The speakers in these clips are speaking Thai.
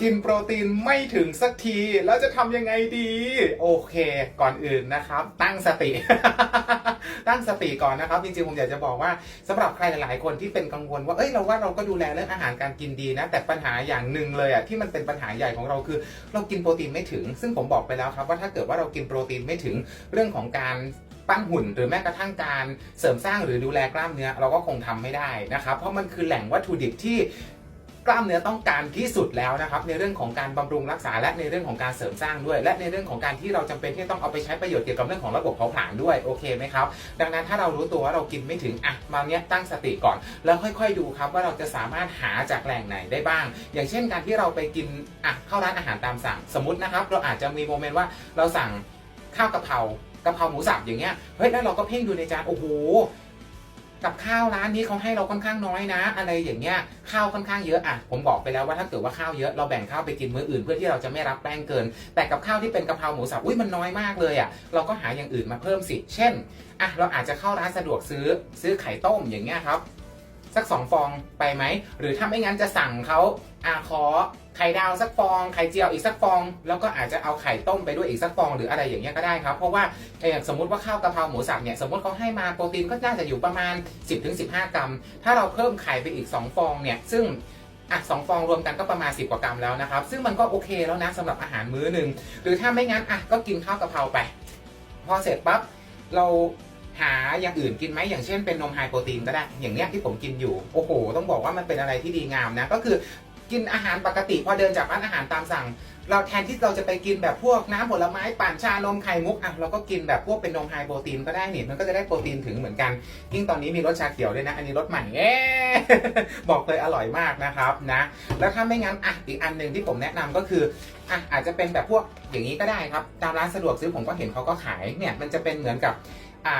กินโปรตีนไม่ถึงสักที แล้วจะทำยังไงดี โอเค ก่อนอื่นนะครับ ตั้งสติ ตั้งสติก่อนนะครับ จริงๆ ผมอยากจะบอกว่าสำหรับใครหลายๆคนที่เป็นกังวลว่าเอ้ยเราว่าเราก็ดูแลเรื่องอาหารการกินดีนะ แต่ปัญหาอย่างหนึ่งเลยอะที่มันเป็นปัญหาใหญ่ของเราคือ เรากินโปรตีนไม่ถึง ซึ่งผมบอกไปแล้วครับว่าถ้าเกิดว่าเรากินโปรตีนไม่ถึงเรื่องของการปั้นหุ่นหรือแม้กระทั่งการเสริมสร้างหรือดูแลกล้ามเนื้อเราก็คงทำไม่ได้นะครับ เพราะมันคือแหล่งวัตถุดิบที่ กล้ามเนื้อต้องการที่สุดแล้วนะครับในเรื่องของการบำรุงรักษาและในเรื่องของการเสริมสร้างด้วย และในเรื่องของการที่เราจำเป็นที่ต้องเอาไปใช้ประโยชน์เกี่ยวกับเรื่องของระบบเผาผลาญด้วยโอเคไหมครับดังนั้นถ้าเรารู้ตัวว่าเรากินไม่ถึงอะมาเนี้ยตั้งสติก่อน แล้วค่อยๆดูครับว่าเราจะสามารถหาจากแหล่งไหนได้บ้าง อย่างเช่นการที่เราไปกินอะเข้าร้านอาหารตามสั่งสมมตินะครับ เราอาจจะมีโมเมนต์ว่าเราสั่งข้าวกะเพรากะเพราหมูสับอย่างเงี้ยเฮ้ยแล้วเราก็เพ่งดูในจานโอ้โห กับข้าวร้านนี้เขาให้เราค่อนข้างน้อยนะ อะไรอย่างเงี้ยข้าวค่อนข้างเยอะอะผมบอกไปแล้วว่าถ้าเกิดว่าข้าวเยอะเราแบ่งข้าวไปกินมื้ออื่นเพื่อที่เราจะไม่รับแป้งเกิน แต่กับข้าวที่เป็นกะเพราหมูสับอุ้ยมันน้อยมากเลยอะเราก็หาอย่างอื่นมาเพิ่มสิ เช่นอะเราอาจจะเข้าร้านสะดวกซื้อซื้อไข่ต้มอย่างเงี้ยครับ สักสองฟองไปไหม หรือถ้าไม่งั้นจะสั่งเขาอาขอไข่ดาวสักฟองไข่เจียวอีกสักฟอง แล้วก็อาจจะเอาไข่ต้มไปด้วยอีกสักฟองหรืออะไรอย่างเงี้ยก็ได้ครับ เพราะว่าเอ่อสมมติว่าข้าวกะเพราหมูสับเนี่ยสมมติเขาให้มาโปรตีนก็น่าจะอยู่ประมาณ 10-15 กรัม ถ้าเราเพิ่มไข่ไปอีก 2 ฟองเนี่ยซึ่งอะสองฟองรวมกันก็ประมาณ 10 กว่ากรัมแล้วนะครับ ซึ่งมันก็โอเคแล้วนะสำหรับอาหารมื้อหนึ่งหรือถ้าไม่งั้นอะก็กินข้าวกะเพราไป พอเสร็จปั๊บเรา หาอย่างอื่นกินไหมอย่างเช่นเป็นนมไฮโปรตีนก็ได้อย่างเนี้ยที่ผมกินอยู่โอ้โห ต้องบอกว่ามันเป็นอะไรที่ดีงามนะก็คือกินอาหารปกติพอเดินจากร้านอาหารตามสั่ง เราแทนที่เราจะไปกินแบบพวกน้ำผลไม้ปั่นชานมไข่มุกอะเราก็กินแบบพวกเป็นนมไฮโปรตีนก็ได้นี่มันก็จะได้โปรตีนถึงเหมือนกันยิ่งตอนนี้มีรสชาเขียวด้วยนะ อันนี้รสใหม่เอ๊บอกเลยอร่อยมากนะครับนะแล้วถ้าไม่งั้นอะอีกอันหนึ่งที่ผมแนะนำก็คืออะอาจจะเป็นแบบพวกอย่างนี้ก็ได้ครับตามร้านสะดวกซื้อผมก็เห็นเขาก็ขายเนี่ยมันจะเป็นเหมือนกับ อ่า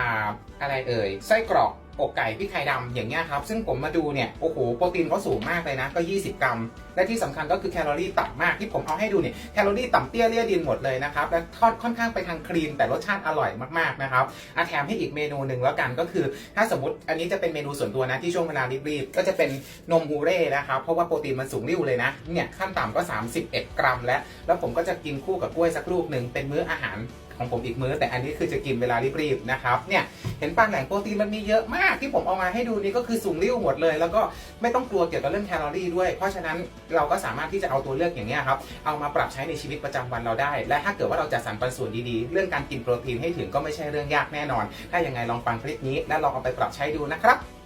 อะไรเอ่ยไส้กรอก อกไก่พริกไทยดำอย่างเงี้ยครับซึ่งผมมาดูเนี่ยโอ้โหโปรตีนเขาสูงมากเลยนะก็ 20 กรัม และที่สำคัญก็คือแคลอรี่ต่ำมากที่ผมเอาให้ดูเนี่ยแคลอรี่ต่ำเตี้ยเลี่ยดินหมดเลยนะครับและทอดค่อนข้างไปทางคลีนแต่รสชาติอร่อยมากๆนะครับอาแถมให้อีกเมนูหนึ่งแล้วกันก็คือ ถ้าสมมติอันนี้จะเป็นเมนูส่วนตัวนะที่ช่วงเวลารีบๆก็จะเป็นนมฮูเร่นะครับเพราะว่าโปรตีนมันสูงริ้วเลยนะเนี่ยขั้นต่ำก็ 31 กรัม แล้วแล้วผมก็จะกินคู่กับกล้วยสักลูกหนึ่งเป็นมื้ออาหารของผมอีกมื้อแต่อันนี้คือจะกินเวลารีบๆนะครับเนี่ย เห็นปลาแหล่งโปรตีนมันมีเยอะมากที่ผมเอามาให้ดูนี่ก็คือสูงริ้วหมดเลย แล้วก็ไม่ต้องกลัวเกี่ยวกับเรื่องแคลอรี่ด้วย เพราะฉะนั้นเราก็สามารถที่จะเอาตัวเลือกอย่างนี้ยครับเอามาปรับใช้ในชีวิตประจำวันเราได้ และถ้าเกิดว่าเราจะสรรปันส่วนดีๆ เรื่องการกินโปรตีนให้ถึงก็ไม่ใช่เรื่องยากแน่นอน ถ้ายังไงลองฟังคลิปนี้และลองเอาไปปรับใช้ดูนะครับ